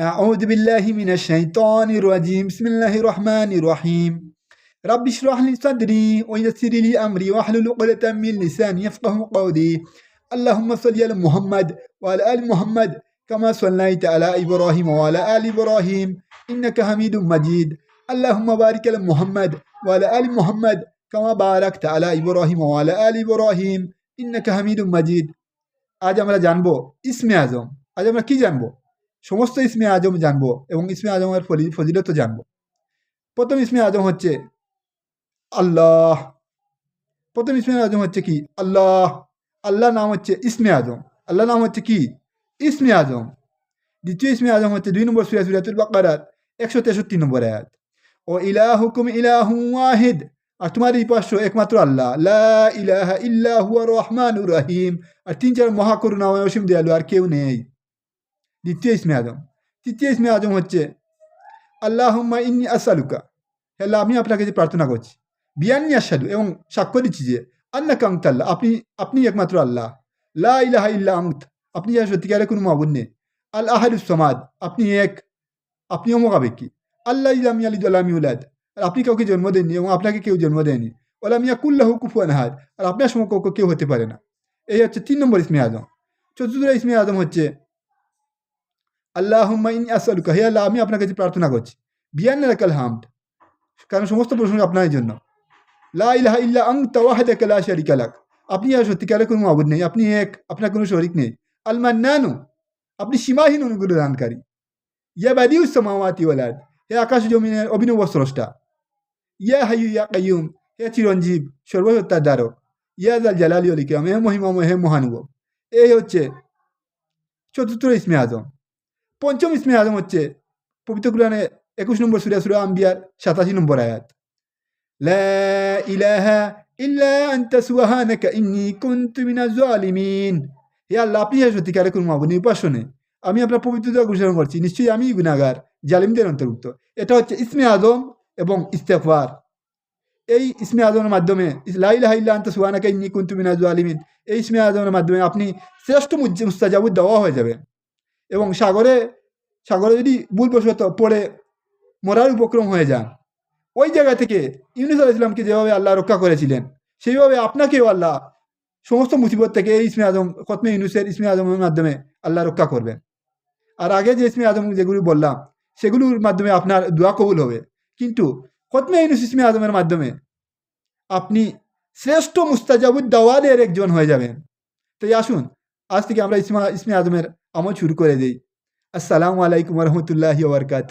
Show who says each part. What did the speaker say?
Speaker 1: أعوذ بالله من الشيطان الرجيم بسم الله الرحمن الرحيم رب اشرح لي صدري ويسر لي أمري واحلل عقدة من لساني يفقه قولي اللهم صل على محمد وعلى آل محمد كما صليت على إبراهيم وعلى آل إبراهيم إنك حميد مجيد اللهم بارك على محمد وعلى آل محمد كما باركت على إبراهيم وعلى آل إبراهيم إنك حميد مجيد আজ আমরা জানবো ইসমে আজম আজ আমরা কি জানবো সমস্ত ইসমে আজম জানব এবং ইসমে আজমের ফলি ফজিলত জানব। প্রথম ইসমে আজম হচ্ছে আল্লাহ। প্রথম ইসমে আজম হচ্ছে কি? আল্লাহ। আল্লাহ নাম হচ্ছে ইসমে আজম। আল্লাহ নাম হচ্ছে কি? ইসমে আজম। দ্বিতীয় ইসমে আজম হচ্ছে দুই নম্বর সুরা সুরাতুল বাকারাত একশো তেষট্টি নম্বর আয়াত। ও ইলাহুকুম ইলাহু ওয়াহিদ। আর তোমার এই একমাত্র আল্লাহ। লা ইলাহা ইল্লাহু রহমানুর রহিম। আর তিন চার মহাকরুণাময় অসীম দেয়ালু আর কেউ নেই। দ্বিতীয় ইসমে আজম তৃতীয় ইসমে আজম হচ্ছে, আল্লাহুম্মা ইন্নি আসালুকা হে আল্লাহ আমি আপনাকে যে প্রার্থনা করছি। বিয়ান্নি আসাদু এবং সাক্ষ্য দিচ্ছি যে আল্লাহ কাংতাল্লাহ আপনি আপনি একমাত্র আল্লাহ। লা ইলাহা ইল্লা আন্ত আপনি যা সত্যিকারে কোনো মাবুদ নেই। আল আহাদুস সমাদ আপনি এক আপনি অমোকাবেকি আল্লাহ ইলাম ইয়ালিদ আলামি উলাদ আর আপনি কাউকে জন্ম দেননি এবং আপনাকে কেউ জন্ম দেয়নি। ওলামিয়া কুল্লাহু কুফুয়ান হাদ আর আপনার সমকক্ষ কেউ হতে পারে না। এই হচ্ছে তিন নম্বর ইসমে আজম চতুর্থ ইসমে আজম হচ্ছে আল্লাহ আসালুকা হে আল্লাহ, আমি আপনার কাছে প্রার্থনা করছি। বিয়ান হামদ, কারণ সমস্ত প্রশ্ন আপনার জন্য। লা ইলাহা ইল্লা আং তাওয়াহাদাকা লা শারিকা লাক। আপনি আর সত্যিকারের কোনো মাবুদ নেই, আপনি এক, আপনার কোনো শরিক নেই। আল নানু আপনি সীমাহীন অনুগ্রহ দানকারী। ইয়া বাদিউস সামাওয়াতি ওয়াল আরদ, হে আকাশ জমিনের অভিনব স্রষ্টা। ইয়া হাইয়ু ইয়া কাইয়ুম, হে চিরঞ্জীব, সর্বসত্তার দ্বারক। ইয়া জাল জালালি অল ইকরাম, হে মহিমাম হে মহানুভব। এই হচ্ছে চতুর্থ ইসমে আজম। পঞ্চম ইসমে আজম হচ্ছে পবিত্র কুরআনে একুশ নম্বর সুরা সুরা আম্বিয়ার সাতাশি নম্বর আয়াত। লা ইলাহা ইল্লা আনতা সুবহানাকা ইন্নী কুনতু মিনাজ জালিমিন হে আল্লাহ, আপনি হে কোনো নেই আমি আপনার পবিত্রতা ঘোষণা করছি, নিশ্চয়ই আমি গুণাগার জালিমদের অন্তর্ভুক্ত। এটা হচ্ছে ইসমে আজম এবং ইস্তেফার এই ইসমে আজমের মাধ্যমে লাইলাহিল্লা আন্ত সুহানাকে ইন্নি কুন্তু মিনাজ আলিমিন এই ইসমে আজমের মাধ্যমে আপনি শ্রেষ্ঠ মুস্তাজাবুদ দেওয়া হয়ে যাবে। এবং সাগরে সাগরে যদি ভুলবশত পড়ে মরার উপক্রম হয়ে যান, ওই জায়গা থেকে ইউনুস আল ইসলামকে যেভাবে আল্লাহ রক্ষা করেছিলেন, সেইভাবে আপনাকেও আল্লাহ সমস্ত মুসিবত থেকে এই ইসমে আজম, খতমে ইউনুসের ইসমে আজমের মাধ্যমে আল্লাহ রক্ষা করবেন। আর আগে যে ইসমে আজম যেগুলি বললাম, সেগুলোর মাধ্যমে আপনার দোয়া কবুল হবে। কিন্তু খতমে ইউনুস ইসমে আজমের মাধ্যমে আপনি শ্রেষ্ঠ মুস্তাজাবুদ দাওয়াদের একজন হয়ে যাবেন। তাই আসুন আজ থেকে আমরা ইসমা ইসমে আজমের আমল শুরু করে দিই আসসালামু আলাইকুম রহমতুল্লাহি ওবরকাত